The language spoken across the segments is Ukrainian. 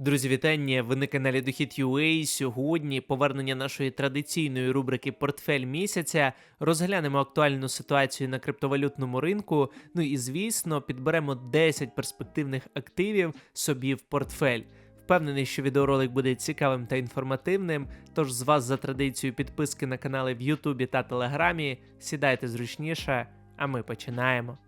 Друзі, вітання! Ви на каналі Дохід.UA. Сьогодні повернення нашої традиційної рубрики Портфель місяця. Розглянемо актуальну ситуацію на криптовалютному ринку. Ну і звісно, підберемо 10 перспективних активів собі в портфель. Впевнений, що відеоролик буде цікавим та інформативним. Тож з вас за традицією підписки на канали в Ютубі та Телеграмі. Сідайте зручніше, а ми починаємо.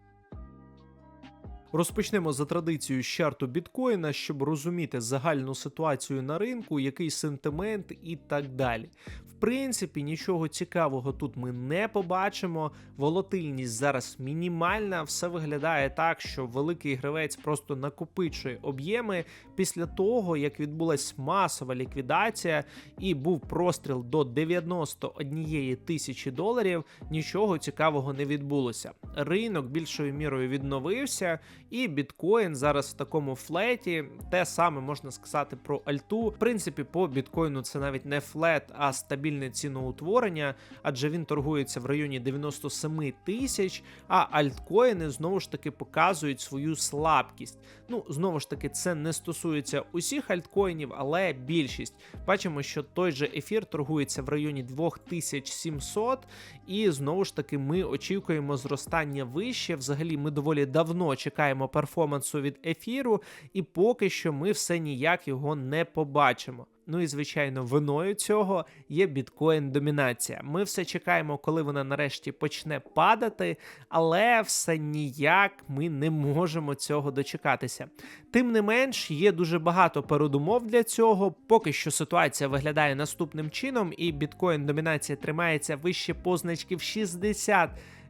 Розпочнемо за традицією з чарту біткоїна, щоб розуміти загальну ситуацію на ринку, який сентимент і так далі. В принципі, нічого цікавого тут ми не побачимо. Волатильність зараз мінімальна. Все виглядає так, що великий гравець просто накопичує об'єми після того, як відбулась масова ліквідація і був простріл до 91 тисячі доларів. Нічого цікавого не відбулося. Ринок більшою мірою відновився. І біткоін зараз в такому флеті. Те саме можна сказати про альту. В принципі, по біткоїну це навіть не флет, а стабільне ціноутворення, адже він торгується в районі 97 тисяч. А альткоїни знову ж таки показують свою слабкість. Ну, знову ж таки, це не стосується усіх альткоїнів, але більшість. Бачимо, що той же ефір торгується в районі 2700, і знову ж таки ми очікуємо зростання вище. Взагалі, ми доволі давно чекаємо перформансу від ефіру, і поки що ми все ніяк його не побачимо. Ну і звичайно, виною цього є біткоін домінація. Ми все чекаємо, коли вона нарешті почне падати, але все ніяк ми не можемо цього дочекатися. Тим не менш, є дуже багато передумов для цього. Поки що ситуація виглядає наступним чином, і біткоін домінація тримається вище позначків 60 відсотків.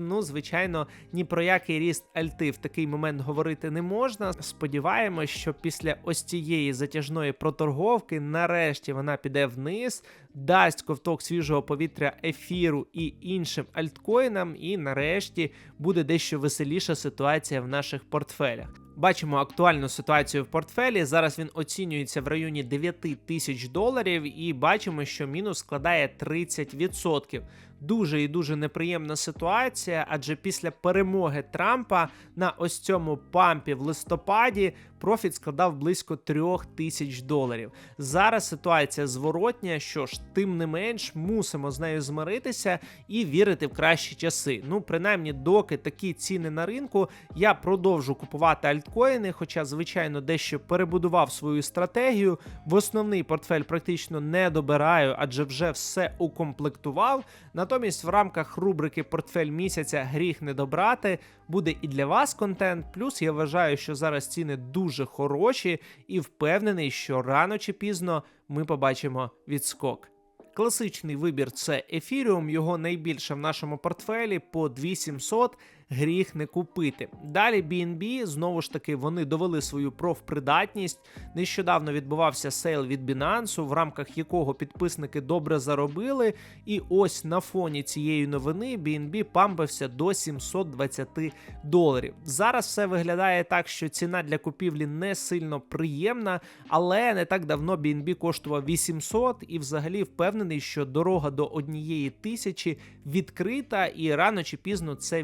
Ну, звичайно, ні про який ріст альти в такий момент говорити не можна. Сподіваємось, що після ось цієї затяжної проторговки нарешті вона піде вниз, дасть ковток свіжого повітря ефіру і іншим альткоїнам, і нарешті буде дещо веселіша ситуація в наших портфелях. Бачимо актуальну ситуацію в портфелі. Зараз він оцінюється в районі 9 тисяч доларів, і бачимо, що мінус складає 30%. Дуже і дуже неприємна ситуація, адже після перемоги Трампа на ось цьому пампі в листопаді профіт складав близько 3 тисяч доларів. Зараз ситуація зворотня, що ж, тим не менш, мусимо з нею змиритися і вірити в кращі часи. Ну, принаймні, доки такі ціни на ринку, я продовжу купувати альткоїни, хоча, звичайно, дещо перебудував свою стратегію. В основний портфель практично не добираю, адже вже все укомплектував. Натомість, в рамках рубрики Портфель місяця гріх не добрати буде і для вас контент. Плюс я вважаю, що зараз ціни дуже хороші, і впевнений, що рано чи пізно ми побачимо відскок. Класичний вибір це Ефіріум, його найбільше в нашому портфелі по 2700 гріх не купити. Далі BNB, знову ж таки, вони довели свою профпридатність. Нещодавно відбувався сейл від Binance, в рамках якого підписники добре заробили. І ось на фоні цієї новини BNB пампився до 720 доларів. Зараз все виглядає так, що ціна для купівлі не сильно приємна, але не так давно BNB коштував 800 і взагалі впевнений, що дорога до однієї тисячі відкрита, і рано чи пізно це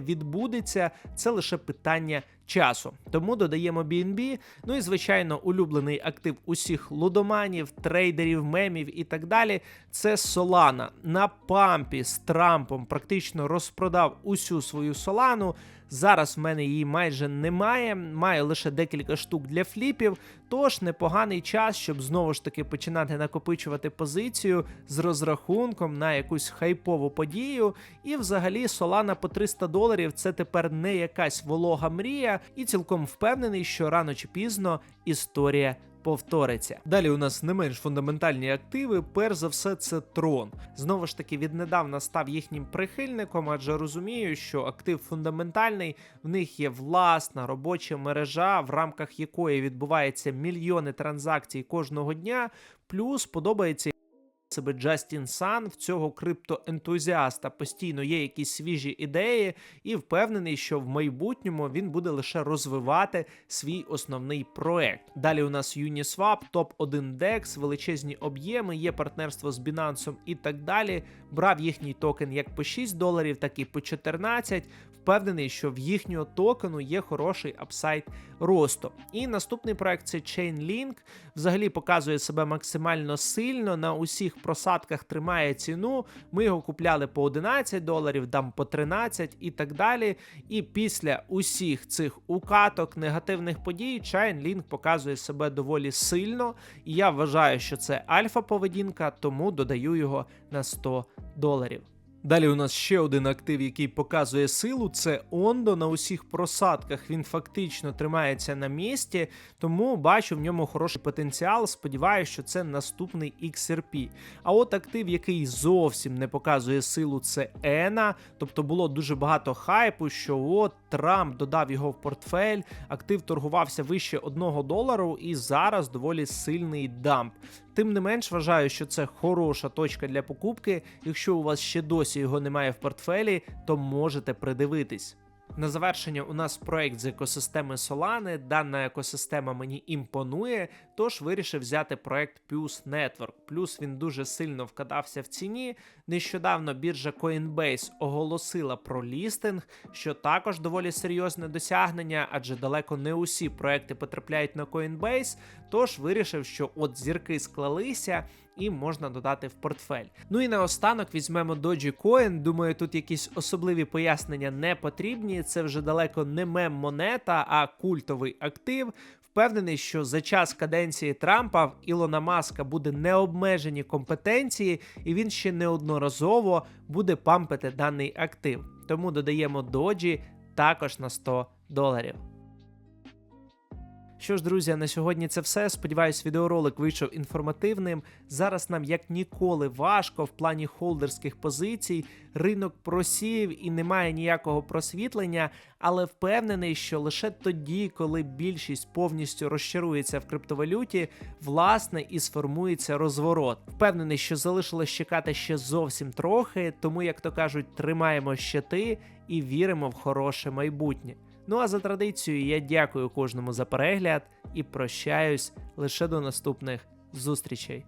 відбудеться. Це лише питання часу. Тому додаємо BNB. Ну і звичайно, улюблений актив усіх лудоманів, трейдерів, мемів і так далі. Це Solana. на пампі з Трампом практично розпродав усю свою Солану. Зараз в мене її майже немає, маю лише декілька штук для фліпів. Тож непоганий час, щоб знову ж таки починати накопичувати позицію з розрахунком на якусь хайпову подію. І взагалі Solana по 300 доларів це тепер не якась волога мрія, і цілком впевнений, що рано чи пізно історія. Повториться. Далі у нас не менш фундаментальні активи. Перш за все, це трон. Знову ж таки, віднедавна став їхнім прихильником, адже розумію, що актив фундаментальний, в них є власна робоча мережа, в рамках якої відбувається мільйони транзакцій кожного дня. Плюс подобається себе Джастін Сан, в цього криптоентузіаста постійно є якісь свіжі ідеї, і впевнений, що в майбутньому він буде лише розвивати свій основний проект. Далі у нас Uniswap, топ-1 DEX, величезні об'єми, є партнерство з Binance і так далі. Брав їхній токен як по 6 доларів, так і по 14. Впевнений, що в їхнього токену є хороший апсайт росту. І наступний проект це Chainlink. Взагалі показує себе максимально сильно. На усіх просадках тримає ціну. Ми його купляли по 11 доларів, дам по 13 і так далі. І після усіх цих укаток негативних подій Chainlink показує себе доволі сильно. І я вважаю, що це альфа поведінка, тому додаю його на 100 доларів. Далі у нас ще один актив, який показує силу. Це Ондо. На усіх просадках він фактично тримається на місці, тому бачу в ньому хороший потенціал. Сподіваюся, що це наступний XRP. А от актив, який зовсім не показує силу, це Ена. Тобто було дуже багато хайпу, що от Трамп додав його в портфель. Актив торгувався вище 1 долару, і зараз доволі сильний дамп. Тим не менш, вважаю, що це хороша точка для покупки. Якщо у вас ще досі його немає в портфелі, то можете придивитись. На завершення у нас проект з екосистеми Solana. Дана екосистема мені імпонує, тож вирішив взяти проект Plus Network. Плюс він дуже сильно вкадався в ціні. Нещодавно біржа Coinbase оголосила про лістинг, що також доволі серйозне досягнення, адже далеко не усі проекти потрапляють на Coinbase. Тож вирішив, що от зірки склалися. І можна додати в портфель. Ну і наостанок візьмемо Dogecoin. Думаю, тут якісь особливі пояснення не потрібні. Це вже далеко не мем-монета, а культовий актив. Впевнений, що за час каденції Трампа в Ілона Маска буде необмежені компетенції, і він ще неодноразово буде пампити даний актив. Тому додаємо доджі також на 100 доларів. Що ж, друзі, на сьогодні це все. Сподіваюсь, відеоролик вийшов інформативним. Зараз нам як ніколи важко в плані холдерських позицій. Ринок просів і немає ніякого просвітлення, але впевнений, що лише тоді, коли більшість повністю розчарується в криптовалюті, власне і сформується розворот. Впевнений, що залишилось чекати ще зовсім трохи, тому, як то кажуть, тримаємо щити і віримо в хороше майбутнє. Ну а за традицією я дякую кожному за перегляд і прощаюсь лише до наступних зустрічей.